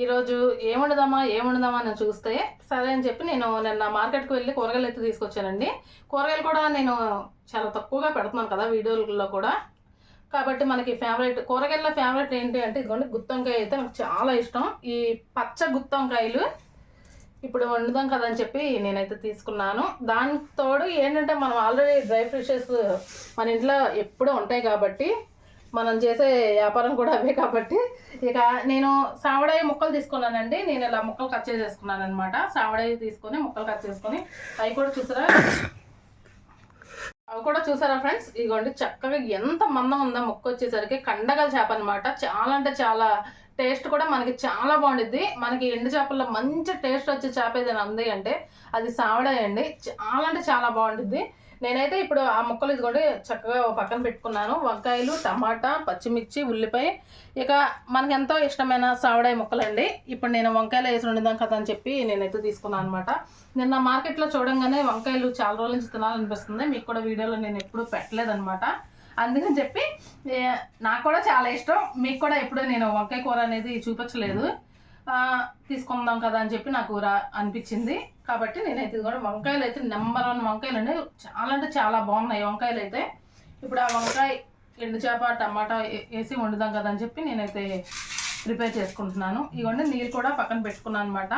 ఈరోజు ఏముండదామా ఏముండదామా అని చూస్తే సరే అని చెప్పి నేను నిన్న మార్కెట్కి వెళ్ళి కూరగాయలు అయితే తీసుకొచ్చానండి. కూరగాయలు కూడా నేను చాలా తక్కువగా పెడుతున్నాను కదా వీడియోలలో కూడా. కాబట్టి మనకి ఫేవరెట్ కూరగాయల ఫేవరెట్ ఏంటి అంటే ఇదిగోండి గుత్తొంకాయ అయితే నాకు చాలా ఇష్టం. ఈ పచ్చ గుత్తొంకాయలు ఇప్పుడు వండుదాం కదా అని చెప్పి నేనైతే తీసుకున్నాను. దానికి తోడు ఏంటంటే మనం ఆల్రెడీ డ్రై ఫ్రెషెస్ మన ఇంట్లో ఎప్పుడూ ఉంటాయి కాబట్టి మనం చేసే వ్యాపారం కూడా అవే కాబట్టి. ఇక నేను సావడాయి ముక్కలు తీసుకున్నానండి. నేను ఇలా ముక్కలు కట్ చేసేసుకున్నాను అనమాట సావడాయి తీసుకొని ముక్కలు కట్ చేసుకొని అవి కూడా చూసారా? అవి కూడా చూసారా ఫ్రెండ్స్? ఇదిగోండి చక్కగా ఎంత మందం ఉందో ముక్క వచ్చేసరికి కండగల చేప అనమాట చాలా అంటే చాలా టేస్ట్ కూడా మనకి చాలా బాగుండిద్ది. మనకి ఎండు చేపల్లో మంచి టేస్ట్ వచ్చే చేప ఏదైనా ఉంది అంటే అది సావడాయి అండి. చాలా అంటే చాలా బాగుండిద్ది. నేనైతే ఇప్పుడు ఆ ముక్కలు ఇదిగోండి చక్కగా పక్కన పెట్టుకున్నాను. వంకాయలు టమాటా పచ్చిమిర్చి ఉల్లిపాయ. ఇక మనకు ఎంతో ఇష్టమైన సావడాయి ముక్కలండి. ఇప్పుడు నేను వంకాయలు వేసి వండుదాం కదా అని చెప్పి నేనైతే తీసుకున్నాను అనమాట నిన్న మార్కెట్లో చూడంగానే వంకాయలు చాలా రోజుల నుంచి తినాలనిపిస్తుంది. మీకు కూడా వీడియోలో నేను ఎప్పుడూ పెట్టలేదనమాట అందుకని చెప్పి నాకు కూడా చాలా ఇష్టం. మీకు కూడా ఎప్పుడూ నేను వంకాయ కూర అనేది చూపించలేదు. తీసుకుందాం కదా అని చెప్పి నాకు రా అనిపించింది. కాబట్టి నేనైతే ఇది కూడా వంకాయలు అయితే నెంబర్ వన్ వంకాయలు అండి చాలా అంటే చాలా బాగున్నాయి వంకాయలు అయితే ఇప్పుడు ఆ వంకాయ ఎండు చేప టమాటా వేసి వండుదాం కదా అని చెప్పి నేనైతే ప్రిపేర్ చేసుకుంటున్నాను. ఇవన్నీ నీళ్ళు కూడా పక్కన పెట్టుకున్నాను అనమాట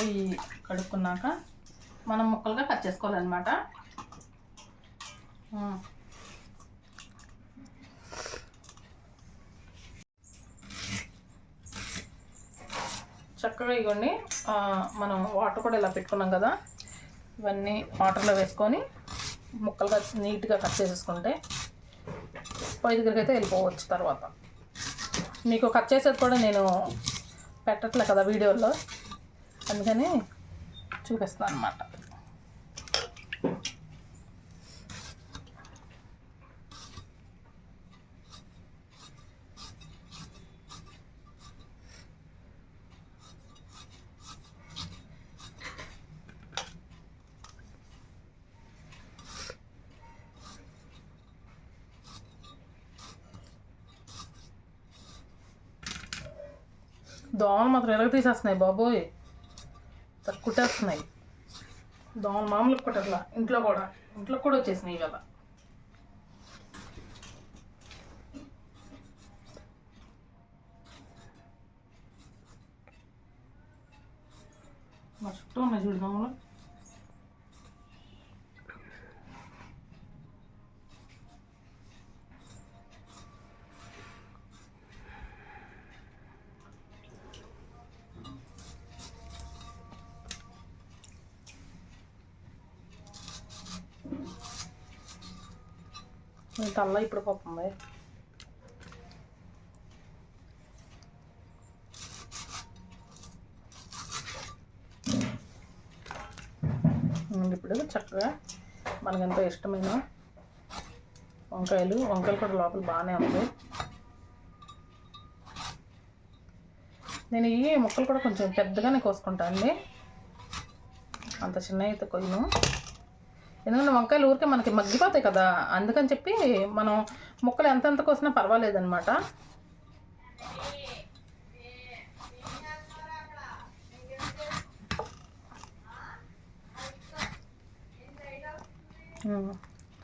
ముందు ఈ కడుక్కున్నాక మనం ముక్కలుగా కట్ చేసుకోవాలన్నమాట. చక్కగా ఇవ్వండి మనం వాటర్ కూడా ఇలా పెట్టుకున్నాం కదా ఇవన్నీ వాటర్లో వేసుకొని ముక్కలుగా నీట్గా కట్ చేసేసుకుంటే పొయ్యి దగ్గరికి అయితే వెళ్ళిపోవచ్చు తర్వాత. మీకు కట్ చేసేది కూడా నేను పెట్టట్లే కదా వీడియోలో. అందుకని చూపిస్తాను అనమాట దోమలు మాత్రం ఎలాగ తీసేస్తున్నాయి బాబోయ్. కుట్టేస్తున్నాయి. దోమలు మామూలుగా కుట్టట్లా. ఇంట్లో కూడా. ఇంట్లో కూడా వచ్చేసినాయి ఇవాళ. మా చుట్టూ ఉన్నాయి చూడు దోమలు తల్ల ఇప్పుడు పాపం ఇప్పుడు చక్కగా మనకు ఎంతో ఇష్టమైన వంకాయలు వంకాయలు కూడా లోపల బాగానే ఉంది. నేను ఈ ముక్కలు కూడా కొంచెం పెద్దగానే కోసుకుంటాను అండి. అంత చిన్న అయితే కొయ్యను. ఎందుకంటే వంకాయలు ఊరికే మనకి మగ్గిపోతాయి కదా. అందుకని చెప్పి మనం ముక్కలు ఎంత కోసినా పర్వాలేదనమాట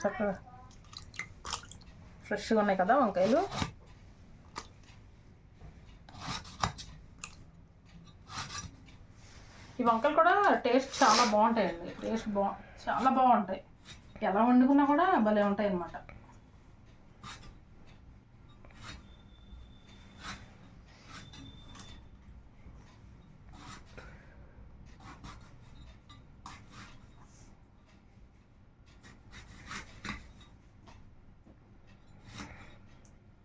చక్కగా ఫ్రెష్గా ఉన్నాయి కదా వంకాయలు. ఈ వంకాయలు కూడా టేస్ట్ చాలా బాగుంటాయండి. టేస్ట్ బా చాలా బాగుంటాయి. ఎలా వండుకున్నా కూడా భలే ఉంటాయి అన్నమాట.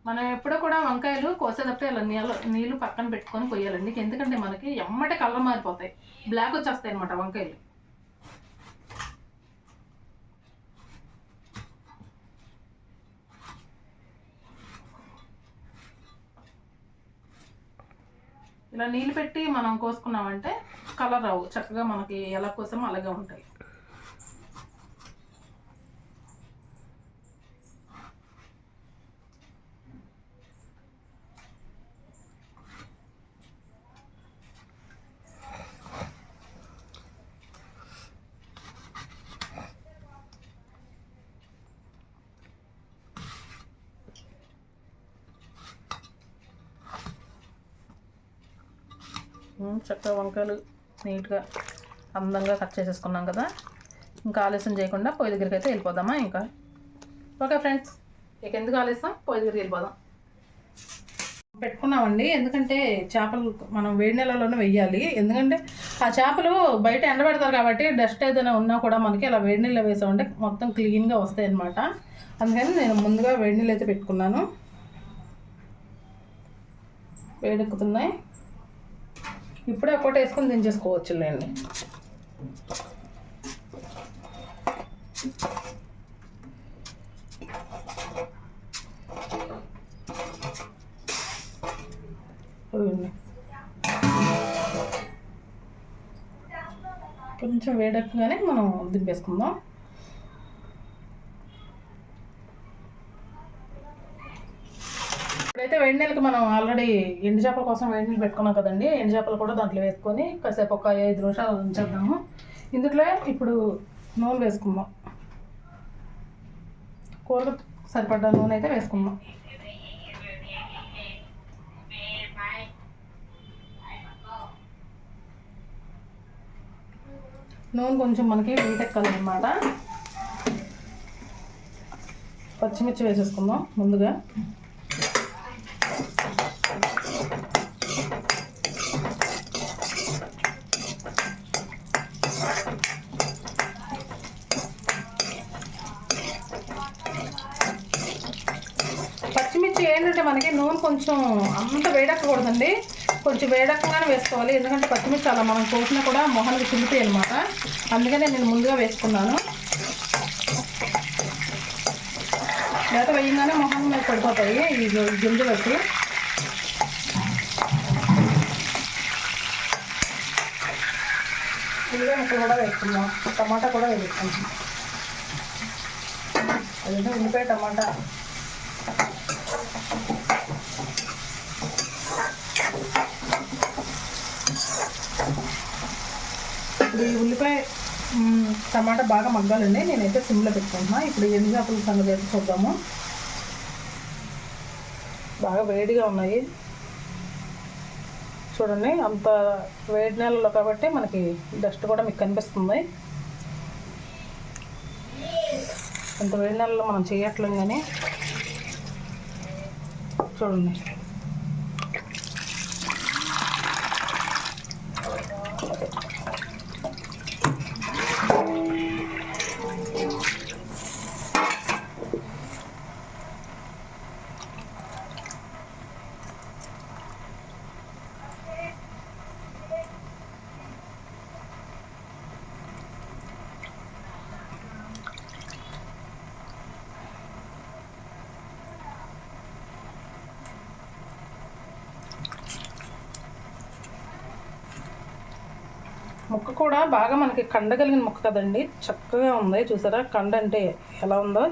మనం ఎప్పుడూ కూడా వంకాయలు కోసేటప్పుడు ఇలా నీళ్ళు నీళ్ళు పక్కన పెట్టుకొని కొయ్యాలండి. ఎందుకంటే మనకి ఎమ్మటే కలర్ మారిపోతాయి. బ్లాక్ వచ్చేస్తాయి అనమాట వంకాయలు. ఇలా నీళ్ళు పెట్టి మనం కోసుకున్నామంటే కలర్ రావు. చక్కగా మనకి ఎలా కోసామో అలాగే ఉంటాయి. చక్కగా వంకాయలు నీట్గా అందంగా కట్ చేసేసుకున్నాం కదా. ఇంకా ఆలస్యం చేయకుండా పొయ్యి దగ్గరికి అయితే వెళ్ళిపోదామా ఇంకా? ఓకే ఫ్రెండ్స్ ఇక ఎందుకు ఆలస్యం? పొయ్యి దగ్గరికి వెళ్ళిపోదాం. పెట్టుకున్నామండి ఎందుకంటే చేపలు మనం వేడి నెలలోనే వెయ్యాలి. ఎందుకంటే ఆ చేపలు బయట ఎండబెడతారు కాబట్టి డస్ట్ ఏదైనా ఉన్నా కూడా మనకి అలా వేడి నీళ్ళు వేసామంటే మొత్తం క్లీన్గా వస్తాయి అన్నమాట అందుకని నేను ముందుగా వేడి నీళ్ళు అయితే పెట్టుకున్నాను. వేడెక్కుతున్నాయి. ఇప్పుడే ఒకటి వేసుకొని దించేసుకోవచ్చు లేండి. కొంచెం వేడెక్కగానే మనం దింపేసుకుందాం. అయితే వేడి నీళ్ళకి మనం ఆల్రెడీ ఎండు చేపల కోసం వేడి నీళ్ళు పెట్టుకున్నాం కదండి. ఎండు చేపలు కూడా దాంట్లో వేసుకొని కాసేపు ఒక ఐదు నిమిషాలు ఉంచేద్దాము. ఇందులో ఇప్పుడు నూనె వేసుకుందాం. కూరకు సరిపడ్డ నూనె అయితే వేసుకుందాం. నూనె కొంచెం మనకి వేటెక్కాలన్నమాట పచ్చిమిర్చి వేసేసుకుందాం ముందుగా. వచ్చి ఏంటంటే మనకి నూనె కొంచెం అంత వేడక్కకూడదండి. కొంచెం వేడక్కగానే వేసుకోవాలి. ఎందుకంటే పచ్చిమిర్చి అలా మనం కోసినా కూడా మొహానికి చిల్లుతాయి అనమాట అందుకనే నేను ముందుగా వేసుకున్నాను. లేత వేయంగానే మొహం మీద పడిపోతాయి ఈ గింజలు వచ్చి ఉల్లిపాయ ముక్కలు కూడా వేసుకుందాం. టమాటా కూడా వేసుకుందాం. అదంటే ఉల్లిపాయ టమాటా. ఇప్పుడు ఈ ఉల్లిపాయ టమాటా బాగా మగ్గాలండి. నేనైతే సిమ్లో పెట్టుకుంటున్నా. ఇప్పుడు ఎన్ని సంగతి అయితే చూద్దాము. బాగా వేడిగా ఉన్నాయి. చూడండి అంత వేడి నెలలో కాబట్టి మనకి డస్ట్ కూడా మీకు కనిపిస్తుంది. అంత వేడి నెలలో మనం చేయట్లేం కానీ చూడండి. ముక్క కూడా బాగా మనకి కండ కలిగిన ముక్క కదండి. చక్కగా ఉంది. చూసారా? కండ అంటే ఎలా ఉందో?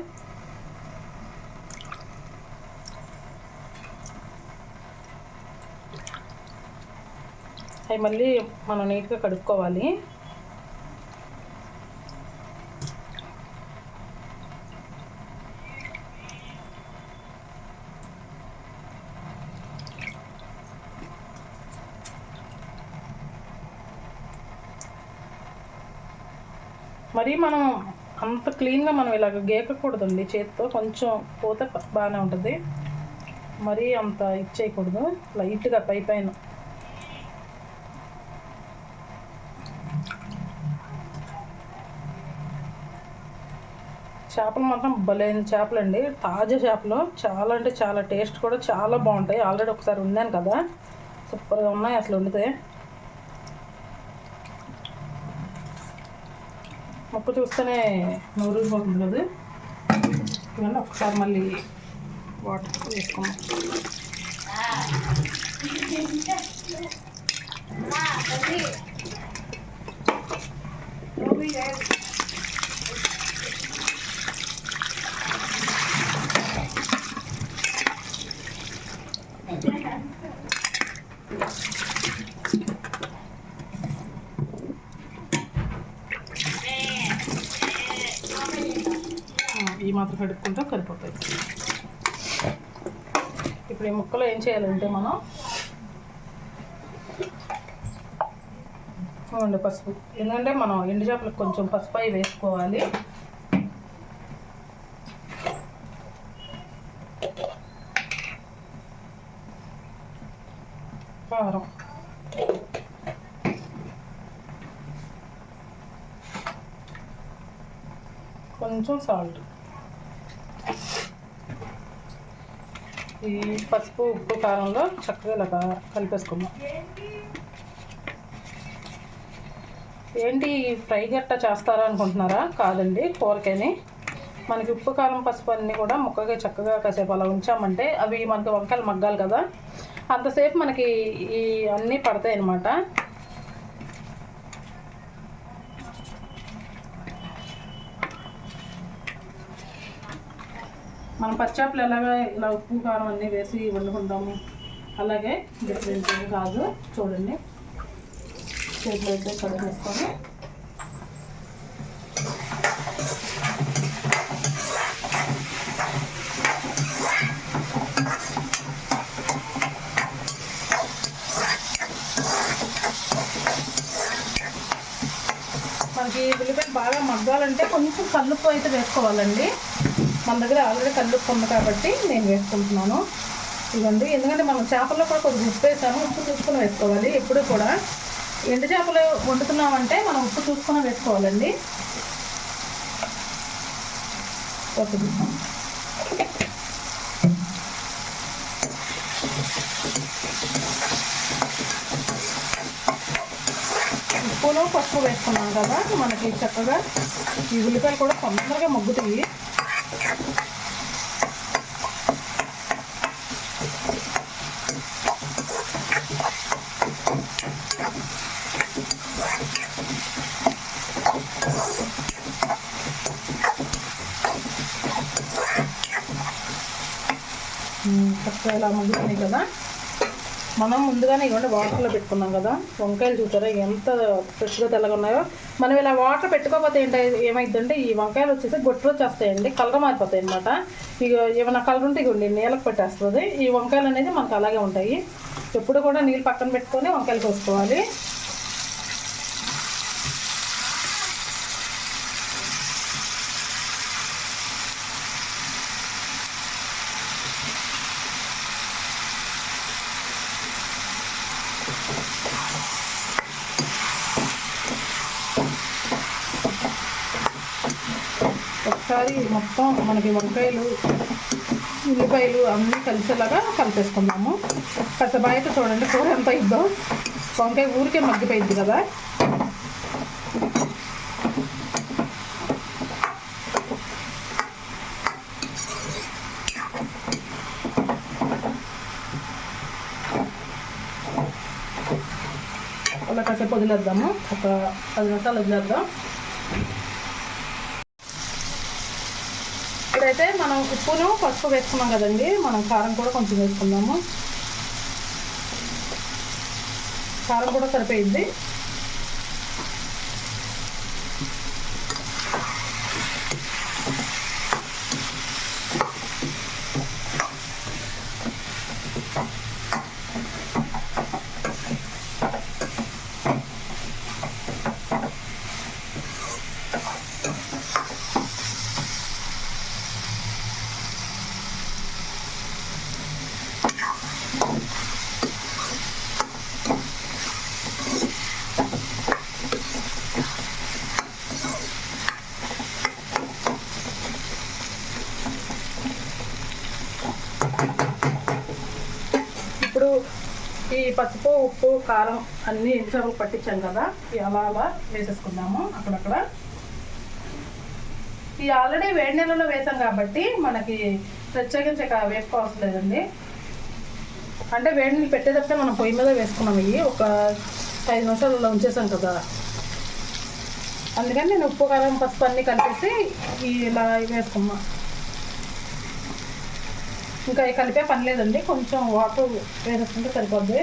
అవి మళ్ళీ మనం నీట్గా కడుక్కోవాలి. మనం అంత క్లీన్గా మనం ఇలాగ గీకకూడదండి. చేతితో కొంచెం పోతే బాగానే ఉంటుంది. మరీ అంత ఇచ్చేయకూడదు. లైట్గా పై పైన. చేపలు మాత్రం భలేని చేపలు అండి తాజా చేపలు. చాలా అంటే చాలా టేస్ట్ కూడా చాలా బాగుంటాయి. ఆల్రెడీ ఒకసారి ఉన్నాను కదా. సూపర్గా ఉన్నాయి అసలు వండితే. మొక్క చూస్తేనే నూరు పోతుంది కదా. ఇవన్నీ ఒకసారి మళ్ళీ వాటర్ వేసుకున్నాం మాత్రం కడుక్కుంటే సరిపోతాయి. ఇప్పుడు ఈ ముక్కలు ఏం చేయాలంటే మనం అవునండి పసుపు. ఎందుకంటే మనం ఎండు చేపలకు కొంచెం పసుపు అవి వేసుకోవాలి. కారం. కొంచెం సాల్ట్. ఈ పసుపు ఉప్పు కారంలో చక్కగా ఇలా కలిపేసుకుందాం. ఏంటి ఫ్రై గట్ట చేస్తారా అనుకుంటున్నారా? కాదండి కూరకని. మనకి ఉప్పు కారం పసుపు అన్నీ కూడా ముక్కగా చక్కగా కాసేపు అలా ఉంచామంటే అవి మనకి వంకాయలు మగ్గాలి కదా. అంతసేపు మనకి ఈ అన్నీ పడతాయి అన్నమాట మనం పచ్చాపులు ఎలాగా ఇలా ఉప్పు కారం అన్నీ వేసి వండుకుంటాము. అలాగే డిఫరెంట్ కాదు. చూడండి. చేతిలో అయితే కడిగేసుకొని మనకి ఉల్లిపాయలు బాగా మగ్గాలంటే కొంచెం కల్లుప్పు అయితే వేసుకోవాలండి. మన దగ్గర ఆల్రెడీ కల్లుప్పు ఉంది కాబట్టి నేను వేసుకుంటున్నాను. ఇదండి ఎందుకంటే మనం చేపల్లో కూడా కొద్దిగా ఉప్పు వేసాము ఉప్పు చూసుకొని వేసుకోవాలి. ఎప్పుడు కూడా ఎండు చేపలు వండుతున్నామంటే మనం ఉప్పు చూసుకొని వేసుకోవాలండి. ఓకే. ఉప్పులో పసుపు వేసుకున్నాం కదా మనకి చక్కగా ఈ ఉల్లిపాయలు కూడా తొందరగా మగ్గుతాయి. చక్కగా ఇలా మగ్గుతున్నాయి కదా? మనం ముందుగానే ఇవ్వండి వాటర్లో పెట్టుకున్నాం కదా. వంకాయలు చూసారా ఎంత ఫ్రెష్గా తెల్లగా ఉన్నాయో? మనం ఇలా వాటర్ పెట్టుకోకపోతే ఏంటి ఏమైందంటే ఈ వంకాయలు వచ్చేసి గొట్టు వచ్చేస్తాయండి కలర్ మారిపోతాయి అనమాట ఇక ఏమైనా కలర్ ఉంటే ఇగోండి నీళ్ళకి పెట్టేస్తుంది. ఈ వంకాయలు అనేది మనకు అలాగే ఉంటాయి. ఎప్పుడు కూడా నీళ్ళు పక్కన పెట్టుకొని వంకాయలు కోసుకోవాలి. ఒకసారి మొత్తం మనకి వంకాయలు ఉల్లిపాయలు అన్నీ కలిసేలాగా కలిపేసుకుందాము. కాస్త బయట చూడండి కూర ఎంత ఇద్దో వంకాయ ఊరికే మగ్గిపోయింది కదా. అలా కాసేపు వదిలేద్దాము. ఒక పది నిమిషాలు వదిలేద్దాం ఇప్పుడైతే మనం ఉప్పును పసుపు వేసుకున్నాం కదండి. మనం కారం కూడా కొంచెం వేసుకుందాము. కారం కూడా సరిపోయింది ఈ పసుపు ఉప్పు కారం అన్నీ ఎండు పట్టించాం కదా అలా అలా వేసేసుకుందాము అక్కడక్కడ. ఈ ఆల్రెడీ వేడి నీళ్ళలో వేసాం కాబట్టి మనకి ప్రత్యేకించి ఇక వేసుకోవాల్సిన లేదండి. అంటే వేడి నీళ్ళు పెట్టేటప్పుడే మనం పొయ్యి మీద వేసుకున్నాం. ఇవి ఒక ఐదు నిమిషాలలో ఉంచేసాం కదా. అందుకని నేను ఉప్పు కారం పసుపు అన్నీ కలిపేసి ఇలా వేసుకున్నా. ఇంకా కలిపే పని లేదండి. కొంచెం వాటర్ వేసేసుకుంటే సరిపోద్ది.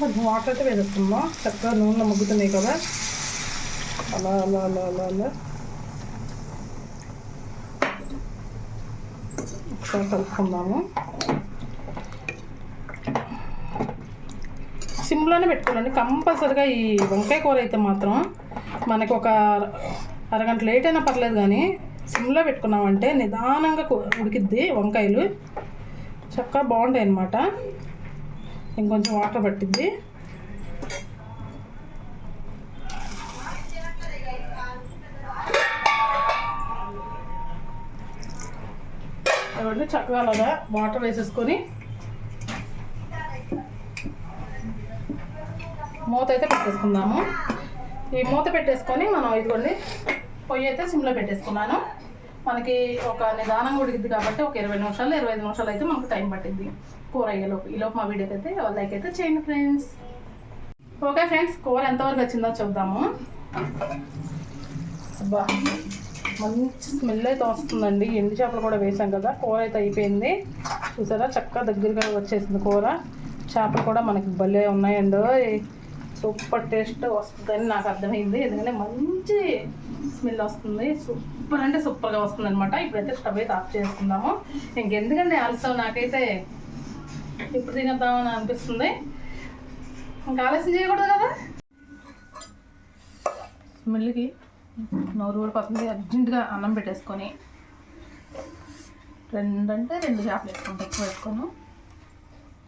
కొంచెం వాటర్ అయితే వేసేసుకుందాం చక్కగా నూనె ముగ్గుతున్నాయి కదా. అలా అలా అలా అలా అలా. ఒకసారి కలుపుకుందాము. సిమ్లోనే పెట్టుకోవాలండి. కంపల్సరిగా ఈ వంకాయ కూర అయితే మాత్రం మనకు ఒక అరగంట లేట్ అయినా పర్లేదు కానీ సిమ్లో పెట్టుకున్నామంటే నిదానంగా ఉడికిద్ది వంకాయలు. చక్కగా బాగుంటాయి అన్నమాట. ఇంకొంచెం వాటర్ పట్టిద్ది. ఇవన్నీ చక్కగా అలాగా వాటర్ వేసేసుకొని మూత అయితే పెట్టేసుకుందాము. ఈ మూత పెట్టేసుకొని మనం ఇదిగోండి పొయ్యి అయితే సిమ్లో పెట్టేసుకున్నాను. మనకి ఒక నిదానంగా ఉడికిద్ది కాబట్టి ఒక ఇరవై నిమిషాలు ఇరవై ఐదు నిమిషాలు అయితే మనకు టైం పట్టింది కూర అయ్యేలోపు. ఈలోపు మా వీడియోకి అయితే లైక్ అయితే చేయండి ఫ్రెండ్స్. ఓకే ఫ్రెండ్స్ కూర ఎంతవరకు వచ్చిందో చూద్దాము. అబ్బా మంచి స్మెల్ అయితే వస్తుందండి. ఎండు చేపలు కూడా వేసాం కదా కూర అయితే అయిపోయింది. చూసారా? చక్కగా దగ్గరగా వచ్చేసింది కూర. చేపలు కూడా మనకి భలే ఉన్నాయండి సూపర్ టేస్ట్ వస్తుందని నాకు అర్థమైంది. ఎందుకంటే మంచి స్మెల్ వస్తుంది. సూపర్ అంటే సూపర్గా వస్తుంది అనమాట ఇప్పుడైతే స్టవ్ అయితే ఆఫ్ చేసుకుందాము. ఇంకెందుకండి ఆలస్యం? నాకైతే ఇప్పుడు తినేద్దామని అనిపిస్తుంది. ఇంకా ఆలస్యం చేయకూడదు కదా? స్మెల్కి నోరు కూడా పక్కన అర్జెంటుగా అన్నం పెట్టేసుకొని రెండంటే రెండు చేపలు వేసుకుంటే. ఎక్కువ వేసుకోను.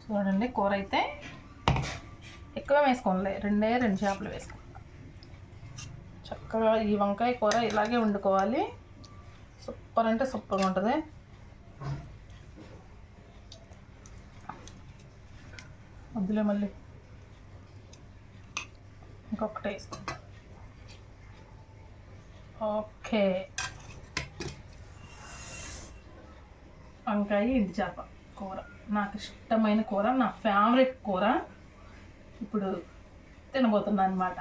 చూడండి కూర అయితే ఎక్కువ వేసుకోనులే రెండే రెండు చేపలు వేసుకుంటా చక్కగా ఈ వంకాయ కూర ఇలాగే వండుకోవాలి. సూపర్ అంటే సూపర్గా ఉంటుంది. వద్దులే మళ్ళీ. ఇంకొకటి వేసుకుంటా ఓకే. వంకాయ ఇంటి చేప కూర. నాకు ఇష్టమైన కూర నా ఫేవరెట్ కూర ఇప్పుడు తినబోతున్నా అనమాట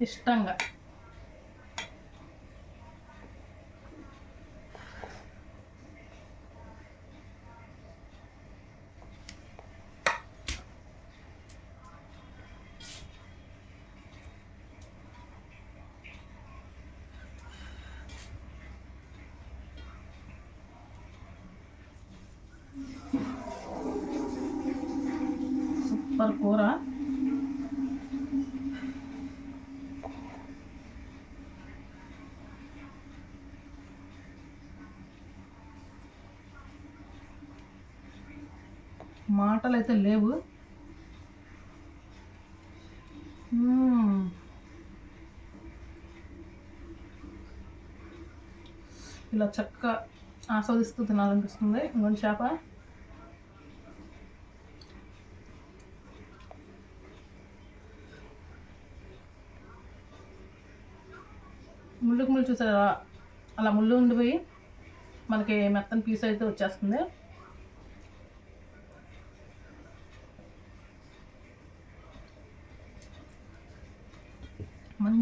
ఇష్టంగా సూపర్ కూర మాటలు అయితే లేవు ఇలా చక్కగా ఆస్వాదిస్తూ తినాలనిపిస్తుంది. ఇంకొంచెం చేప. ముళ్ళుకు ముళ్ళు చూసారా? అలా ముళ్ళు ఉండిపోయి మనకి మెత్తని పీస్ అయితే వచ్చేస్తుంది.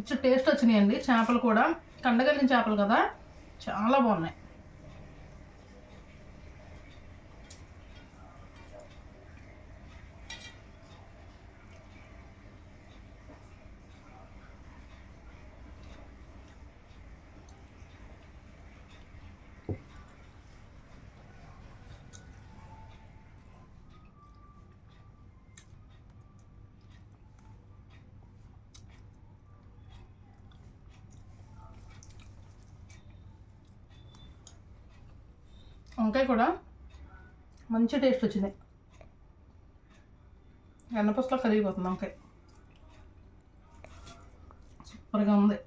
మంచి టేస్ట్ వచ్చినాయండి. చేపలు కూడా. కండగలిగిన చేపలు కదా. చాలా బాగున్నాయి. వంకాయ కూడా మంచి టేస్ట్ వచ్చింది. ఎన్నపూసలో కరిగిపోతుంది వంకాయ. సూపర్గా ఉంది.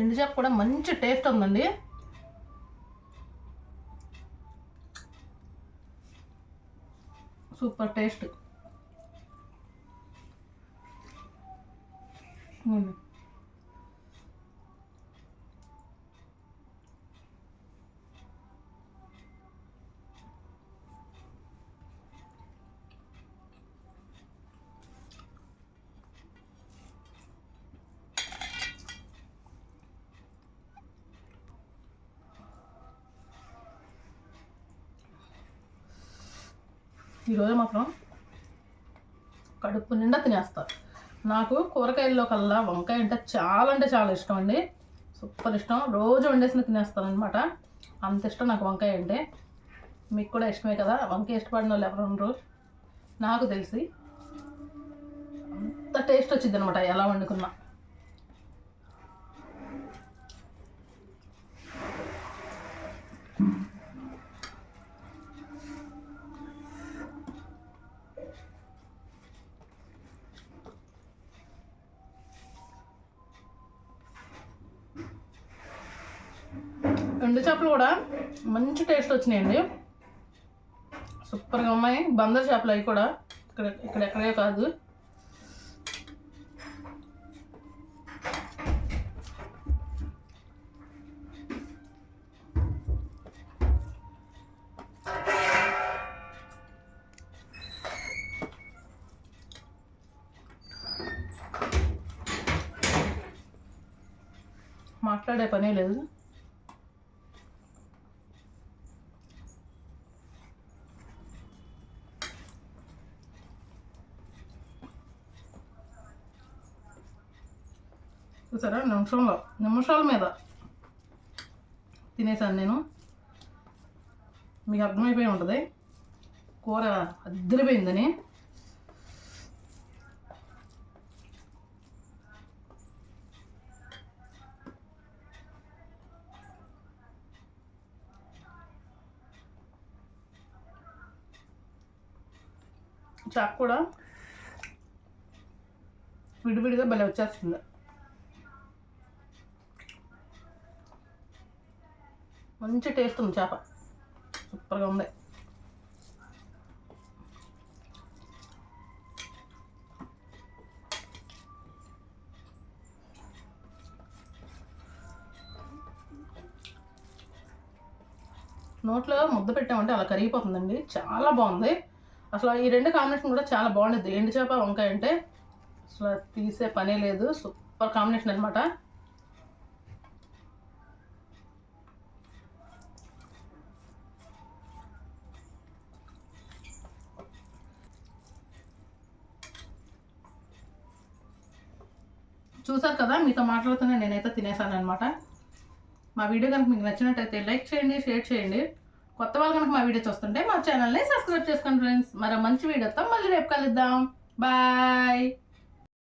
ఎండు చేప కూడా మంచి టేస్ట్ ఉందండి. Super taste. ఈరోజు మాత్రం కడుపు నిండా తినేస్తారు నాకు కూరగాయల్లో కల్లా వంకాయ అంటే చాలా అంటే చాలా ఇష్టం అండి. సూపర్ ఇష్టం. రోజు వండేసిన తినేస్తాను అనమాట అంత ఇష్టం నాకు వంకాయ అంటే. మీకు కూడా ఇష్టమే కదా. వంకాయ ఇష్టపడిన వాళ్ళు ఎవరు ఉండరు. నాకు తెలిసి అంత టేస్ట్ వచ్చింది అనమాట ఎలా వండుకున్నా. ఎండు చేపలు కూడా మంచి టేస్ట్ వచ్చినాయండి. సూపర్గా ఉన్నాయి. బందర్ చేపలు అవి కూడా ఇక్కడ ఇక్కడ ఎక్కడే కాదు. చూసారా? నిమిషంలో నిమిషాల మీద తినేసాను నేను. మీకు అర్థమైపోయి ఉంటుంది. కూర అద్దరిపోయిందని చాప్ కూడా విడివిడిగా భలే వచ్చేస్తుంది. మంచి టేస్ట్ ఉంది చేప. సూపర్గా ఉంది. నోట్లో ముద్ద పెట్టామంటే అలా కరిగిపోతుందండి. చాలా బాగుంది. అసలు ఈ రెండు కాంబినేషన్ కూడా చాలా బాగుంటుంది ఎండు చేప వంకాయ అంటే అసలు తీసే పనే లేదు. సూపర్ కాంబినేషన్ అనమాట చూసారు కదా మీతో మాట్లాడుతూనే నేనైతే తినేసాను అనమాట మా వీడియో కనుక మీకు నచ్చినట్టయితే లైక్ చేయండి షేర్ చేయండి. కొత్త వాళ్ళు కనుక మా వీడియో చూస్తుంటే మా ఛానల్ని సబ్స్క్రైబ్ చేసుకోండి ఫ్రెండ్స్. మరో మంచి వీడియోతో మళ్ళీ రేపు కలుద్దాం. బాయ్.